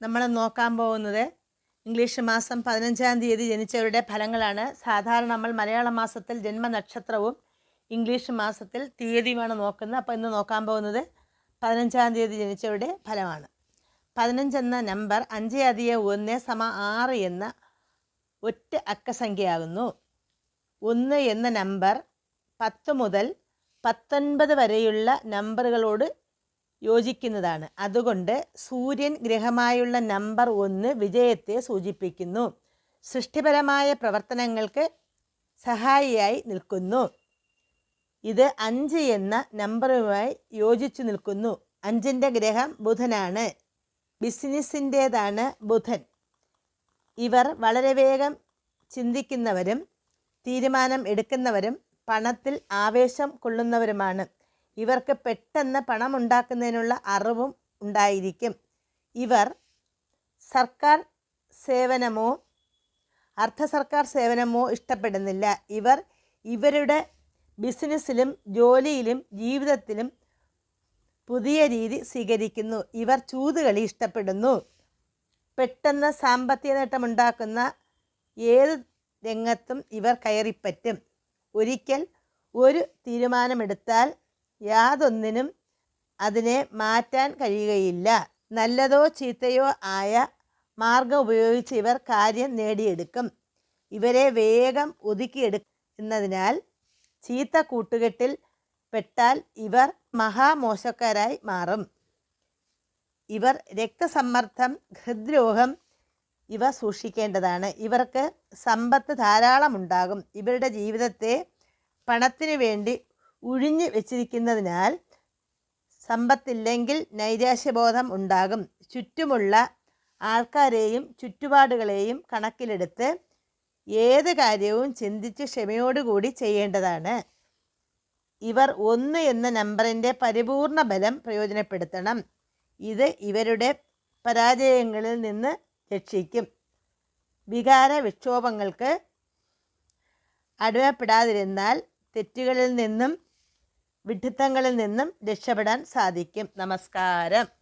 നമ്മൾ നോക്കാൻ പോകുന്നത് ഇംഗ്ലീഷ് മാസം പതിനഞ്ചാം തീയതി ജനിച്ചവരുടെ ഫലങ്ങളാണ്. സാധാരണ നമ്മൾ മലയാള മാസത്തിൽ ജന്മനക്ഷത്രവും ഇംഗ്ലീഷ് മാസത്തിൽ തീയതിയുമാണ് നോക്കുന്നത്. അപ്പോൾ ഇന്ന് നോക്കാൻ പോകുന്നത് പതിനഞ്ചാം തീയതി ജനിച്ചവരുടെ ഫലമാണ്. പതിനഞ്ചെന്ന നമ്പർ അഞ്ച് അധികം ഒന്ന് സമ ആറ് എന്ന ഒറ്റ അക്കസംഖ്യയാകുന്നു. ഒന്ന് എന്ന നമ്പർ പത്ത് മുതൽ പത്തൊൻപത് വരെയുള്ള നമ്പറുകളോട് യോജിക്കുന്നതാണ്. അതുകൊണ്ട് സൂര്യൻ ഗ്രഹമായുള്ള നമ്പർ ഒന്ന് വിജയത്തെ സൂചിപ്പിക്കുന്നു. സൃഷ്ടിപരമായ പ്രവർത്തനങ്ങൾക്ക് സഹായിയായി നിൽക്കുന്നു. ഇത് അഞ്ച് എന്ന നമ്പറുമായി യോജിച്ചു നിൽക്കുന്നു. അഞ്ചിന്റെ ഗ്രഹം ബുധനാണ്. ബിസിനസ്സിന്റേതാണ് ബുധൻ. ഇവർ വളരെ വേഗം ചിന്തിക്കുന്നവരും തീരുമാനം എടുക്കുന്നവരും പണത്തിൽ ആവേശം കൊള്ളുന്നവരുമാണ്. ഇവർക്ക് പെട്ടെന്ന് പണം ഉണ്ടാക്കുന്നതിനുള്ള അറിവും ഉണ്ടായിരിക്കും. ഇവർ സർക്കാർ സേവനമോ അർദ്ധ സർക്കാർ സേവനമോ ഇഷ്ടപ്പെടുന്നില്ല. ഇവർ ഇവരുടെ ബിസിനസ്സിലും ജോലിയിലും ജീവിതത്തിലും പുതിയ രീതി സ്വീകരിക്കുന്നു. ഇവർ ചൂതുകളി ഇഷ്ടപ്പെടുന്നു. പെട്ടെന്ന് സാമ്പത്തിക നേട്ടമുണ്ടാക്കുന്ന ഏത് രംഗത്തും ഇവർ കയറിപ്പറ്റും. ഒരിക്കൽ ഒരു തീരുമാനമെടുത്താൽ യാതൊന്നിനും അതിനെ മാറ്റാൻ കഴിയുകയില്ല. നല്ലതോ ചീത്തയോ ആയ മാർഗം ഉപയോഗിച്ച് ഇവർ കാര്യം നേടിയെടുക്കും. ഇവരെ വേഗം ഒതുക്കിയെടുക്കുന്നതിനാൽ ചീത്ത കൂട്ടുകെട്ടിൽ പെട്ടാൽ ഇവർ മഹാമോശക്കാരായി മാറും. ഇവർ രക്തസമ്മർദ്ദം ഹൃദ്രോഗം ഇവ സൂക്ഷിക്കേണ്ടതാണ്. ഇവർക്ക് സമ്പത്ത് ധാരാളം ഉണ്ടാകും ഇവരുടെ ജീവിതത്തെ പണത്തിനു വേണ്ടി ഉഴിഞ്ഞു വെച്ചിരിക്കുന്നതിനാൽ സമ്പത്തില്ലെങ്കിൽ നൈരാശ്യബോധം ഉണ്ടാകും. ചുറ്റുമുള്ള ആൾക്കാരെയും ചുറ്റുപാടുകളെയും കണക്കിലെടുത്ത് ഏത് കാര്യവും ചിന്തിച്ച് ക്ഷമയോടുകൂടി ചെയ്യേണ്ടതാണ്. ഇവർ ഒന്ന് എന്ന നമ്പറിന്റെ പരിപൂർണ ബലം പ്രയോജനപ്പെടുത്തണം. ഇത് ഇവരുടെ പരാജയങ്ങളിൽ നിന്ന് രക്ഷിക്കും. വികാര വിക്ഷോഭങ്ങൾക്ക് അടിമപ്പെടാതിരുന്നാൽ തെറ്റുകളിൽ നിന്നും വിഡ്ഢിത്തങ്ങളിൽ നിന്നും രക്ഷപ്പെടാൻ സാധിക്കും. നമസ്കാരം.